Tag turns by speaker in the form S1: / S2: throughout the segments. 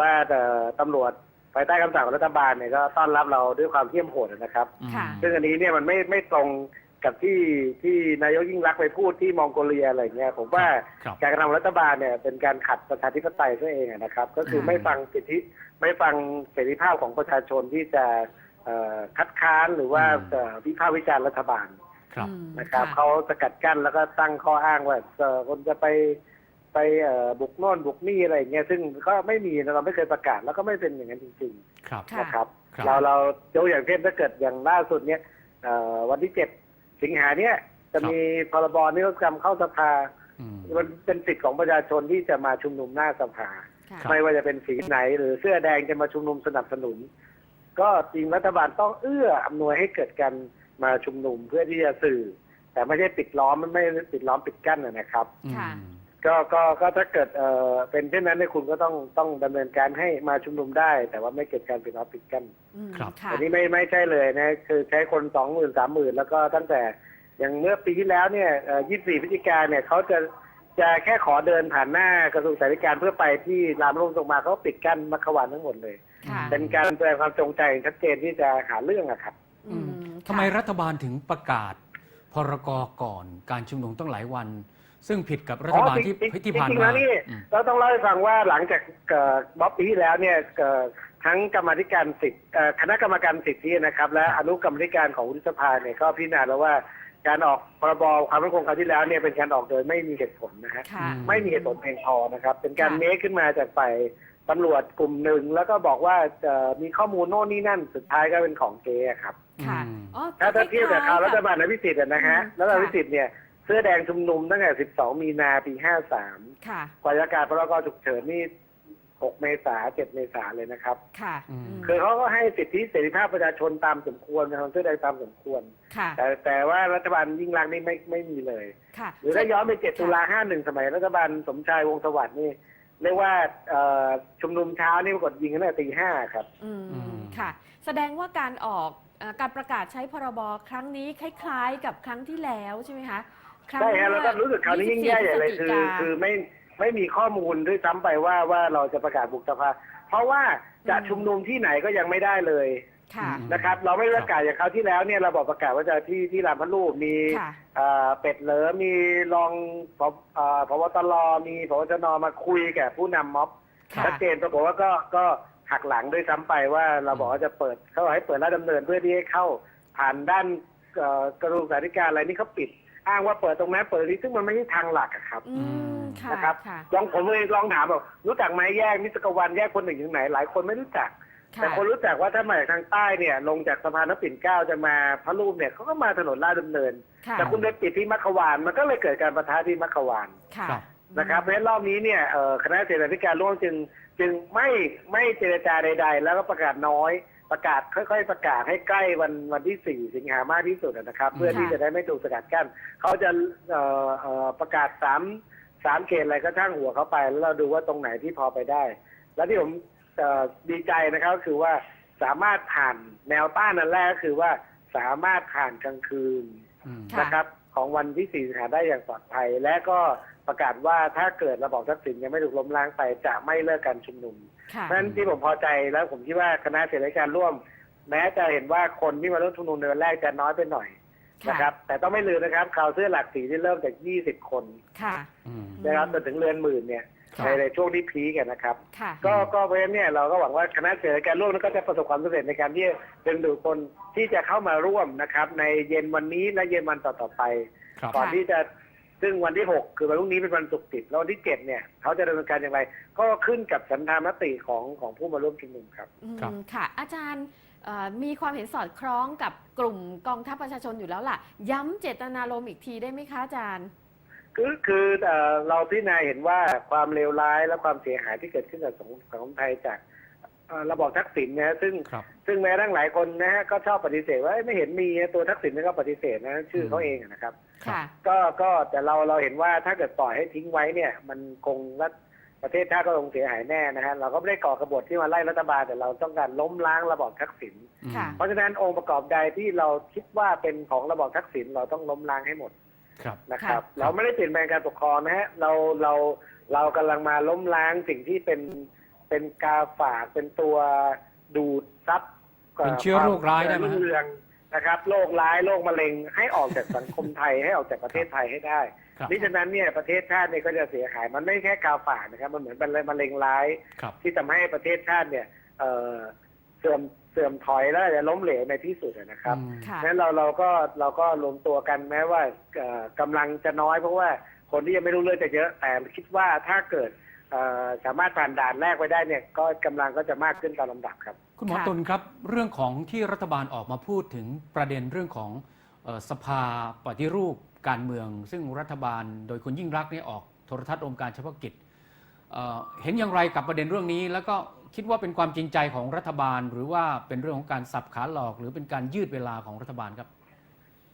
S1: ว่าเอ่อตำรวจภายใต้คำสั่งของรัฐบาลเนี่ยก็ต้อนรับเราด้วยความเที่ยมโหดนะครับ
S2: ค่ะ
S1: ซึ่งอันนี้เนี่ยมันไม่ไม่ตรงกับที่ที่นายกยิ่งรักษณ์ไปพูดที่มองโกเลียอะไรเงี้ยผมว่า
S3: ครับ
S1: การกระทำของรัฐบาลเนี่ยเป็นการขัดประชาธิปไตยตัวเองอะนะครับ ก็คือ
S2: ค่ะ
S1: ไม่ฟังสิทธิไม่ฟังเสรีภาพของประชาชนที่จะเอ่อคัดค้านหรือว่า
S3: อืม
S1: เอ่อวิพากษ์วิจารณ์รัฐบาล
S3: ครับ
S2: อืม
S1: นะครับะเขาสกัดกั้นแล้วก็ตั้งข้ออ้างว่าเอ่อคนจะไป ไปเอ่อบุกโน่นบุกนี่อะไรอย่างเงี้ยซึ่งก็ไม่มีนะเราไม่เคยประกาศแล้วก็ไม่เป็นอย่างนั้นจริง
S3: ครับ
S1: ๆ
S2: ค่ะ
S1: นะครับ
S3: ครับ
S1: เราเรายกอย่างเช่นถ้าเกิดอย่างล่าสุดเนี่ยเอ่อวันที่เจ็ดสิงหาเนี่ยจะมีพรบนิรโทษกรรมเข้าสภา
S3: อืม
S1: มันเป็นสิทธิ์ของประชาชนที่จะมาชุมนุมหน้าสภา
S2: ค่ะ
S3: ครับ
S1: ไม่ว่าจะเป็นสีไหน หรือเสื้อแดงจะมาชุมนุมสนับสนุน ก็จริงรัฐบาลต้องเอื้ออำนวยให้เกิดการมาชุมนุมเพื่อที่จะสื่อ แต่ไม่ใช่ปิดล้อมมันไม่ได้ปิดล้อมปิดกั้นนะนะครับ
S2: ค่ะ
S3: อืม
S1: ก็ก็ก็ถ้าเกิดเอ่อเป็นเช่นนั้นเนี่ยคุณก็ต้องต้องดำเนินการให้มาชุมนุมได้ แต่ว่าไม่เกิดการปิดล้อมปิดกั้น
S2: อืม
S3: ครับ
S2: ค่ะ
S1: อันนี้ไม่ไม่ใช่เลยนะคือใช้คนสองหมื่นสามหมื่นแล้วก็ตั้งแต่อย่างเมื่อปีที่แล้วเนี่ยยี่สิบสี่พฤศจิกาเนี่ยเขาจะจะแค่ขอเดินผ่านหน้ากระทรวงสาธารณสุขเพื่อไปที่รามรุ่งตรงมาเขาปิดกั้นมัคควานทั้งหมดเลย
S2: ค่ะ
S1: เป็นการแสดงความจงใจชัดเจนที่จะหาเรื่องอะครับ
S2: อืม
S3: ทำไม
S2: ค่ะ
S3: รัฐบาลถึงประกาศ พรกก่อนการชุมนุมต้องหลายวัน ซึ่งผิดกับรัฐบาลที่
S1: อ๋อจริงๆ
S3: ที่ผ่าน
S1: จริงๆ
S3: มา
S1: แล้วนี่
S3: อืม
S1: เราต้องเล่าให้ฟังว่าหลังจากเอ่อบ๊อบปีที่แล้วเนี่ยเอ่อทั้งกรรมาธิการสิทธิ์เอ่อคณะกรรมการสิทธินะครับ และอนุกรรมาธิการของวุฒิสภาเนี่ยก็พิจารณาแล้วว่าการออกพรบความมั่นคงคราวที่แล้วเนี่ยเป็นการออกโดยไม่มีเหตุผลนะฮะ
S2: ค่ะ
S3: อื
S1: ไม่มีเหตุผลเพียงพอนะครับ เป็นการ
S2: ค่ะ
S1: เมคขึ้นมาจากฝ่ายตำรวจกลุ่มหนึ่ง แล้วก็บอกว่าเอ่อมีข้อมูลโน่นนี่นั่นสุดท้ายก็เป็นของเก๊อะครับ
S2: ค่ะ
S3: อืม
S2: อ๋อ
S1: ถ้าถ้าเทียบกับข่าวรัฐบาลนพิสิทธิ์อะนะฮะ
S2: อืม
S1: รัฐบาล
S2: ค่ะ
S1: พิสิทธิ์เนี่ยเสื้อแดงชุมนุมตั้งแต่ 12 มีนาปี 53
S2: ค่ะ
S1: กว่าจะประกาศพรกฉุกเฉินนี่ 6 เมษา7เมษาเลยนะครับ
S2: ค่ะ
S3: อืม
S1: คือเขาก็ให้สิทธิเสรีภาพประชาชนตามสมควรนะครับเสื้อแดงตามสมควร
S2: ค่ะ
S1: แต่แต่ว่ารัฐบาลยิ่งรักษณ์นี่ไม่ไม่มีเลย
S2: ค่ะ
S1: หรือถ้าย้อนไป 7 ตุลา51 สมัยรัฐบาลสมชายวงศ์สวัสดิ์นี่เรียกว่าเอ่อชุมนุมเช้านี่ปรากฏยิงกันตั้งแต่ตีห้าครับ
S2: อืม
S3: อืม
S2: ค่ะ แสดงว่าการออกเอ่อการประกาศใช้พรบครั้งนี้คล้าย ๆ กับครั้งที่แล้วใช่ไหมคะ ครั้ง
S1: ใช่ฮะแล้วก็รู้สึกคราวนี้ยิ่งแย่ใหญ่เลย
S2: 24
S1: คือ
S2: พฤศจิกา
S1: คือไม่ไม่มีข้อมูลด้วยซ้ำไปว่าว่าเราจะประกาศบุกสภาเพราะว่าจะ
S2: อืม
S1: ชุมนุมที่ไหนก็ยังไม่ได้เลย
S2: ค่ะ
S3: อืม
S1: นะครับ เราไม่ได้ประกาศอย่างคราวที่แล้วเนี่ยเราบอกประกาศว่าจะที่ที่รามพระลูกมี
S2: ค่ะ
S1: เอ่อเป็ดเหลอมีรองพบเอ่อพบตรมีพบชนมาคุยกับผู้นำม็อบ
S2: ค่ะ
S1: ชัดเจนปรากฏว่าก็ก็หักหลังด้วยซ้ำไปว่าเราบอกว่าจะเปิดเขาบอกให้เปิดราชดำเนินเพื่อที่ให้เข้าผ่านด้านเอ่อกระทรวงสาธารณสุขอะไรนี่เขาปิด อ้างว่าเปิดตรงนั้นเปิดนี้ซึ่งมันไม่ใช่ทางหลักอะครับ
S2: อืมค่ะ
S1: นะครับ
S2: ค่ะ
S1: ลองผมเลยลองถามบอกรู้จักไหมแยกมิสกวันแยกคนหนึ่งถึงไหนหลายคนไม่รู้จัก แต่
S2: ค่ะ
S1: คนรู้จักว่าถ้ามาจากทางใต้เนี่ย ลงจากสะพานนปิ่นเกล้าจะมาพระรูปเนี่ยเขาก็มาถนนลาดดำเนิน
S2: ค่ะ
S1: แต่คุณไปปิดที่มัคควานมันก็เลยเกิดการประทะที่มัคควาน
S2: ค่ะ
S3: ครับ
S1: นะครับเพราะฉะนั้นรอบนี้เนี่ยเอ่อคณะเจรจาธิการร่วมจึงจึงไม่ไม่เจรจาใด ๆ แล้วก็ประกาศน้อย ประกาศค่อย ๆ ประกาศให้ใกล้วันวันที่4สิงหามากที่สุดนะครับ เพื่อที่จะได้ไม่ถูกสกัดกั้นเขาจะเอ่อเอ่อประกาศสามสามเขตอะไรก็ช่างหัวเขาไป แล้วเราดูว่าตรงไหนที่พอไปได้ แล้วที่ผมเอ่อดีใจนะครับก็คือว่าสามารถผ่านแนวต้านนั่นแรกก็คือว่าสามารถผ่านกลางคืน
S3: อืม
S2: ค่ะ
S1: นะครับ ของวันที่4สิงหาได้อย่างปลอดภัยและก็ ประกาศว่าถ้าเกิดระบอบทักษิณยังไม่ถูกล้มล้างไปจะไม่เลิกการชุมนุม
S2: ค่ะ
S1: เพราะฉะนั้นที่ผมพอใจแล้วผมคิดว่าคณะเสรีการร่วม แม้จะเห็นว่าคนที่มาร่วมชุมนุมในวันแรกจะน้อยไปหน่อย
S2: ค่ะ
S1: นะครับ แต่ต้องไม่ลืมนะครับข่าวเสื้อหลักสีที่เริ่มจาก 20 คน
S2: ค่ะ
S3: อืม
S1: นะครับจนถึงเรือนหมื่นเนี่ย
S3: ครับ
S1: ในในช่วงที่พีกันนะครับ
S2: ค่ะ
S1: ก็ก็เพราะฉะนั้นเนี่ยเราก็หวังว่าคณะเสรีการร่วมนั้นก็จะประสบความสำเร็จในการที่จะดึงดูดคนที่จะเข้ามาร่วมนะครับ ในเย็นวันนี้และเย็นวันต่อๆไป
S3: ครับ
S1: ก่อน
S2: ค่ะ
S1: ที่จะ ซึ่งวันที่หกคือวันพรุ่งนี้เป็นวันศุกร์ติดแล้ววันที่เจ็ดเนี่ยเขาจะดำเนินการอย่างไร ก็ขึ้นกับสันธามติของของผู้มาร่วมชุมนุมครับ
S2: อืม
S3: ครับ
S2: ค่ะ อาจารย์เอ่อมีความเห็นสอดคล้องกับกลุ่มกองทัพประชาชนอยู่แล้วล่ะ ย้ำเจตนารมณ์อีกทีได้ไหมคะอาจารย์
S1: คือคือเอ่อเราพิจารณาเห็นว่าความเลวร้ายและความเสียหายที่เกิดขึ้นกับสังคมสังคมไทยจากเอ่อระบอบทักษิณนะฮะซึ่ง
S3: ครับ
S1: ซึ่งแม้ทั้งหลายคนนะฮะก็ชอบปฏิเสธว่าเอ้ยไม่เห็นมีตัวทักษิณนี่ก็ปฏิเสธนะชื่อเขาเองอะนะครับ
S2: ค่ะ
S1: ก็ก็แต่เราเราเห็นว่าถ้าเกิดปล่อยให้ทิ้งไว้เนี่ย มันคงรัฐประเทศชาติก็คงเสียหายแน่นะฮะเราก็ไม่ได้ก่อกระบฏที่มาไล่รัฐบาลแต่เราต้องการล้มล้างระบอบทักษิณ
S2: ค่ะ
S1: เพราะฉะนั้นองค์ประกอบใดที่เราคิดว่าเป็นของระบอบทักษิณเราต้องล้มล้างให้หมด
S3: ครับ
S1: นะครับ
S2: ค่ะ
S1: เราไม่ได้เปลี่ยนแปลงการปกครองนะฮะเราเราเรากำลังมาล้มล้างสิ่งที่เป็นเป็นกาฝากเป็นตัวดูดซับ
S3: เป็นเชื้อโรคร้ายได้ไหมฮะ
S1: รุ่งเรือง นะครับโรคร้ายโรคมะเร็งให้ออกจากสังคมไทยให้ออกจากประเทศไทยให้ได้
S3: ครับ
S1: นี่ฉะนั้นเนี่ยประเทศชาติเนี่ยก็จะเสียหายมันไม่แค่กาฝากนะครับมันเหมือนเป็นมะเร็งร้าย
S3: ครับ
S1: ที่ทำให้ประเทศชาติเนี่ยเอ่อเสื่อมเสื่อมถอยแล้วจะล้มเหลวในที่สุดนะครับ
S3: อืม
S2: ค่ะ
S1: นั้นเราเราก็เราก็รวมตัวกันแม้ว่าเอ่อกำลังจะน้อยเพราะว่าคนที่ยังไม่รู้เรื่องจะเยอะ แต่คิดว่าถ้าเกิดเอ่อสามารถผ่านด่านแรกไปได้เนี่ยก็กำลังก็จะมากขึ้นตามลำดับครับ
S3: คุณหมอ
S2: ค่ะ
S3: ตุลครับ เรื่องของที่รัฐบาลออกมาพูดถึงประเด็นเรื่องของเอ่อสภาปฏิรูปการเมือง ซึ่งรัฐบาลโดยคุณยิ่งรักษณ์เนี่ยออกโทรทัศน์องค์การเฉพาะกิจเอ่อเห็นอย่างไรกับประเด็นเรื่องนี้ แล้วก็คิดว่าเป็นความจริงใจของรัฐบาล หรือว่าเป็นเรื่องของการสับขาหลอก หรือเป็นการยืดเวลาของรัฐบาลครับ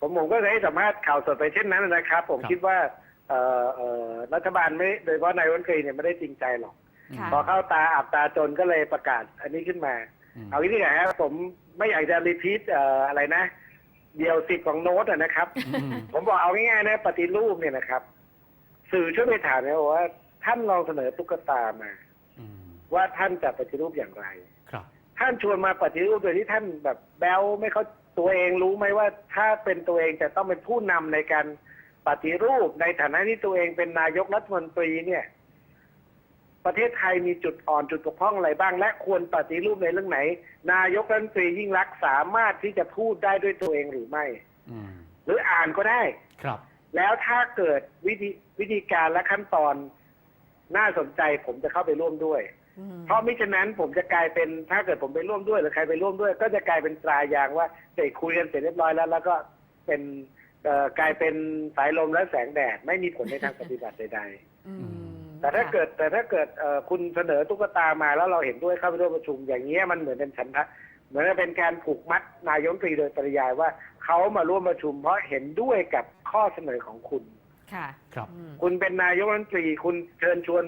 S1: ผมผมก็เคยให้สัมภาษณ์ข่าวสดไปเช่นนั้นนะครับ ผม
S3: ครับ
S1: คิดว่าเอ่อเอ่อรัฐบาลไม่โดยเฉพาะนายกรัฐมนตรีเนี่ยไม่ได้จริงใจหรอก
S2: ค่ะ
S1: พอเข้าตาอับตาจนก็เลยประกาศ อันนี้ขึ้นมา
S3: อืม
S1: เอาที่ไหนฮะผมไม่อยากจะรีพีทเอ่ออะไรนะ เดียวสิบของโน้ตอะนะครับ
S3: อืม
S1: ผมบอกเอาง่ายๆนะ ปฏิรูปเนี่ยนะครับ สื่อช่วยไปถามนะว่า ท่านลองเสนอตุ๊กตามา
S3: อืม
S1: ว่าท่านจะปฏิรูปอย่างไร
S3: ครับ
S1: ท่านชวนมาปฏิรูปโดยที่ท่านแบบแบลไม่เขาตัวเองรู้ไหมว่า ถ้าเป็นตัวเองจะต้องเป็นผู้นำในการปฏิรูปในฐานะที่ตัวเองเป็นนายกรัฐมนตรีเนี่ย ประเทศไทยมีจุดอ่อนจุดบกพร่องอะไรบ้าง และควรปฏิรูปในเรื่องไหน นายกรัฐมนตรียิ่งรักษณ์สามารถที่จะพูดได้ด้วยตัวเองหรือไม่
S3: อืม
S1: หรืออ่านก็ได้
S3: ครับ
S1: แล้วถ้าเกิดวิธีวิธีการและขั้นตอนน่าสนใจผมจะเข้าไปร่วมด้วย
S2: อืม
S1: เพราะมิฉะนั้นผมจะกลายเป็นถ้าเกิดผมไปร่วมด้วย หรือใครไปร่วมด้วย ก็จะกลายเป็นตรายางว่าเด็กคุยกันเสร็จเรียบร้อยแล้ว แล้วก็เป็นเอ่อกลายเป็นสายลมและแสงแดดไม่มีผลในทางปฏิบัติใด
S2: อืม
S1: ๆ แต่ถ้าเกิดแต่ถ้าเกิดเอ่อคุณเสนอตุ๊กตามาแล้วเราเห็นด้วยเข้าไปร่วมประชุมอย่างเงี้ยมันเหมือนเป็นฉันทะเหมือนกับเป็นการผูกมัดนายกรัฐมนตรีโดยปริยายว่าเขามาร่วมประชุม เพราะเห็นด้วยกับข้อเสนอของคุณ
S2: ค่ะ
S3: ครับ
S2: อืม
S1: คุณเป็นนายกรัฐมนตรีคุณเชิญชวน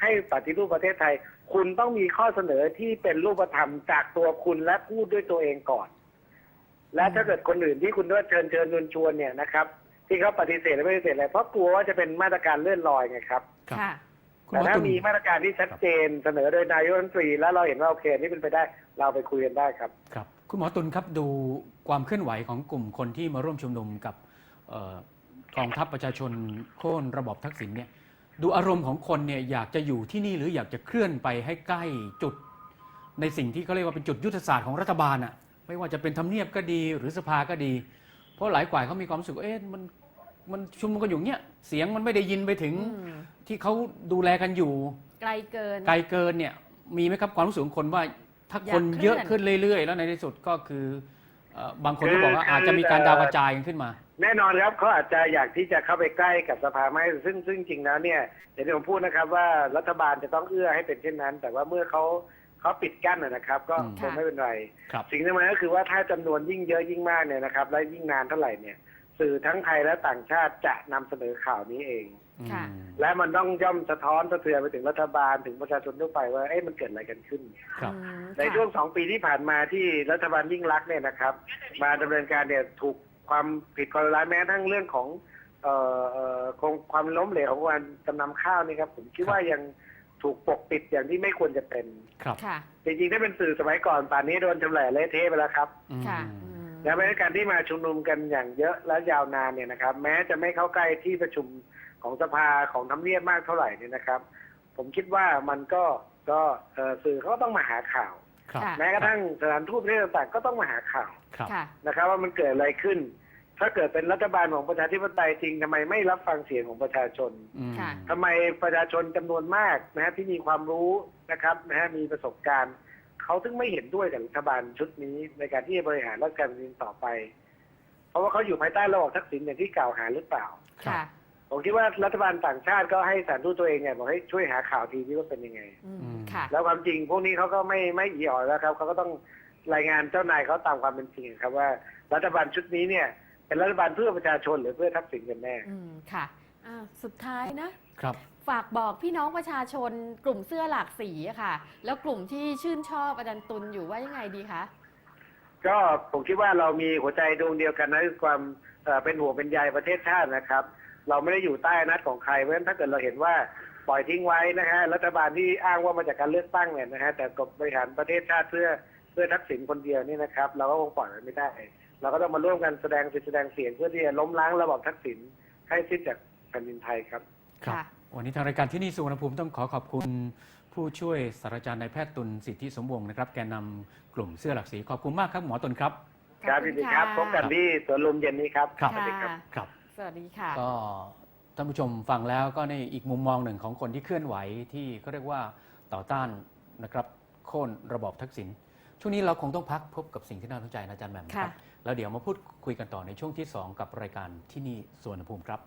S1: ให้ปฏิรูปประเทศไทย คุณต้องมีข้อเสนอที่เป็นรูปธรรมจากตัวคุณและพูดด้วยตัวเองก่อน และถ้าเกิดคนอื่นที่คุณว่าเชิญเชิญชวนชวนเนี่ยนะครับ ที่เขาปฏิเสธและไม่ปฏิเสธอะไรเพราะกลัวว่าจะเป็นมาตรการเลื่อนลอยไงครับ
S3: ครับ
S2: ค่ะ
S3: คุณห
S1: แต่
S3: มอ
S1: ถ้า
S3: ตุล
S1: มีมาตรการที่ชัดเจนเสนอโดยนายกรัฐมนตรี แล้วเราเห็นว่าโอเคนี่เป็นไปได้เราไปคุยกันได้ครับ
S3: ครับ คุณหมอตุลครับดูความเคลื่อนไหวของกลุ่มคนที่มาร่วมชุมนุมกับเอ่อกองทัพประชาชนโค่นระบอบทักษิณเนี่ยดูอารมณ์ของคนเนี่ยอยากจะอยู่ที่นี่หรืออยากจะเคลื่อนไปให้ใกล้จุด ในสิ่งที่เขาเรียกว่าเป็นจุดยุทธศาสตร์ของรัฐบาลอะไม่ว่าจะเป็นทำเนียบก็ดีหรือสภาก็ดี เพราะหลายฝ่ายเขามีความรู้สึกว่าเอ๊ะมัน มันชุมนุมกันอยู่เนี้ยเสียงมันไม่ได้ยินไปถึง
S2: อืม
S3: ที่เขาดูแลกันอยู่
S2: ไกลเกิน
S3: ไกลเกินเนี่ยมีไหมครับความรู้สึกของคนว่าถ้า
S2: อยาก
S3: คน
S2: เคลื่อน
S3: เยอะขึ้นเรื่อย ๆ แล้วในที่สุดก็คือเอ่อบางคน
S1: คือ
S3: ก็บอกว่า
S1: คือ
S3: อาจจะมีการดาวกระจายกันขึ้นมา
S1: แน่นอนครับเขาอาจจะอยากที่จะเข้าไปใกล้กับสภาไหมซึ่งซึ่งจริงแล้วเนี่ยอย่างที่ผมพูดนะครับว่ารัฐบาลจะต้องเอื้อให้เป็นเช่นนั้น แต่ว่าเมื่อเขาเขาปิดกั้นนะนะครับ ก็
S3: อืม
S1: คงไม่เป็นไร
S3: ครับ
S1: สิ่งที่มันก็คือว่าถ้าจำนวนยิ่งเยอะยิ่งมากเนี่ยนะครับ และยิ่งนานเท่าไหร่เนี่ย สื่อทั้งไทยและต่างชาติจะนำเสนอข่าวนี้เอง
S2: ค่ะ
S3: อืม
S1: และมันต้องย่อมสะท้อนสะเทือนไปถึงรัฐบาลถึงประชาชนทั่วไปว่าเอ๊ะมันเกิดอะไรกันขึ้น
S3: ครับ
S2: อืม
S1: ใน
S2: ค่ะ
S1: ช่วงสองปีที่ผ่านมาที่รัฐบาลยิ่งรักษณ์เนี่ยนะครับ มาดำเนินการเนี่ยถูกความผิดความร้ายแม้ทั้งเรื่องของเอ่อเอ่อคงความล้มเหลวของการจำนำข้าวนี่ครับ ผมคิด
S3: ครับ
S1: ว่ายังถูกปกปิดอย่างที่ไม่ควรจะเป็น
S3: ครับ
S2: ค่ะ
S1: จริงๆถ้าเป็นสื่อสมัยก่อนป่านนี้โดนจำแหล่เละเทะไปแล้วครับ
S3: อืม
S2: ค่ะอืม
S1: และในการที่มาชุมนุมกันอย่างเยอะและยาวนานเนี่ยนะครับ แม้จะไม่เข้าใกล้ที่ประชุมของสภาของทำเนียบมากเท่าไหร่เนี่ยนะครับ ผมคิดว่ามันก็ก็เอ่อสื่อเขาก็ต้องมาหาข่าว
S3: ครับ
S2: ค่ะ
S1: แม้กระทั่งสถานทูตประเทศต่างๆก็ต้องมาหาข่าว
S3: ครับ
S2: ค่ะ
S1: นะครับ ว่ามันเกิดอะไรขึ้น ถ้าเกิดเป็นรัฐบาลของประชาธิปไตยจริงทำไมไม่รับฟังเสียงของประชาชน
S3: อืม
S2: ค่ะ
S1: ทำไมประชาชนจำนวนมากนะฮะที่มีความรู้นะครับนะฮะมีประสบการณ์ เขาถึงไม่เห็นด้วยกับรัฐบาลชุดนี้ในการที่จะบริหารราชการแผ่นดินต่อไป เพราะว่าเขาอยู่ภายใต้ระบอบทักษิณอย่างที่กล่าวหาหรือเปล่า
S3: ครับ
S2: ค่ะ
S1: ผมคิดว่ารัฐบาลต่างชาติก็ให้สถารทูตตัวเองไงบอกให้ช่วยหาข่าวทีที่ว่าเป็นยังไง
S2: อืม
S3: อืม
S2: ค่ะ
S1: แล้วความจริงพวกนี้เขาก็ไม่ไม่อีอ่อยแล้วครับเขาก็ต้องรายงานเจ้านายเขาตามความเป็นจริงครับว่า รัฐบาลชุดนี้เนี่ย เป็นรัฐบาลเพื่อประชาชนหรือเพื่อทักษิณกันแน่
S2: อืมค่ะอ่าสุดท้ายนะ
S3: ครับ
S2: ฝากบอกพี่น้องประชาชนกลุ่มเสื้อหลากสีอะค่ะ แล้วกลุ่มที่ชื่นชอบอาจารย์ตุลอยู่ว่ายังไงดีคะ
S1: ก็ผมคิดว่าเรามีหัวใจดวงเดียวกันนะคือความเอ่อเป็นห่วงเป็นใยประเทศชาตินะครับ เราไม่ได้อยู่ใต้อำนัดของใครเพราะฉะนั้นถ้าเกิดเราเห็นว่าปล่อยทิ้งไว้นะฮะรัฐบาลที่อ้างว่ามาจากการเลือกตั้งเนี่ยนะฮะแต่กบบริหารประเทศชาติเพื่อเพื่อทักษิณคนเดียวนี่นะครับ เราก็คงปล่อยไว้ไม่ได้ เราก็ต้องมาร่วมกันแสดงสิทธิแสดงเสียงเพื่อที่จะล้มล้างระบอบทักษิณให้สิ้นจากแผ่นดินไทยครับ
S3: ครับ
S2: ค่ะ
S3: วันนี้ทางรายการที่นี่สุวรรณภูมิต้องขอขอบคุณผู้ช่วยศาสตราจารย์นายแพทย์ตุลสิทธิสมวงศ์นะครับ แกนนำกลุ่มเสื้อหลักสี ขอบคุณมากครับหมอตุลครับ
S1: ครับ
S2: ขอ
S1: ยิ
S2: ณ
S1: นดีครับะพบกันที่สวนลุมเย็นนี้ครับ
S3: ครับ
S1: สวัสดีครับ
S2: ค่ะ
S3: ครับ
S2: สวัสดีค่ะ
S3: ก็ท่านผู้ชมฟังแล้วก็ในอีกมุมมองหนึ่งของคนที่เคลื่อนไหวที่เขาเรียกว่าต่อต้านนะครับโค่นระบอบทักษิณช่วงนี้เราคงต้องพักพบกับสิ่งที่น่าสนใจนะอาจารย์แหม่มนะครับ แล้วเดี๋ยวมาพูดคุยกันต่อในช่วงที่ 2 กับรายการที่นี่สวนภูมิครับ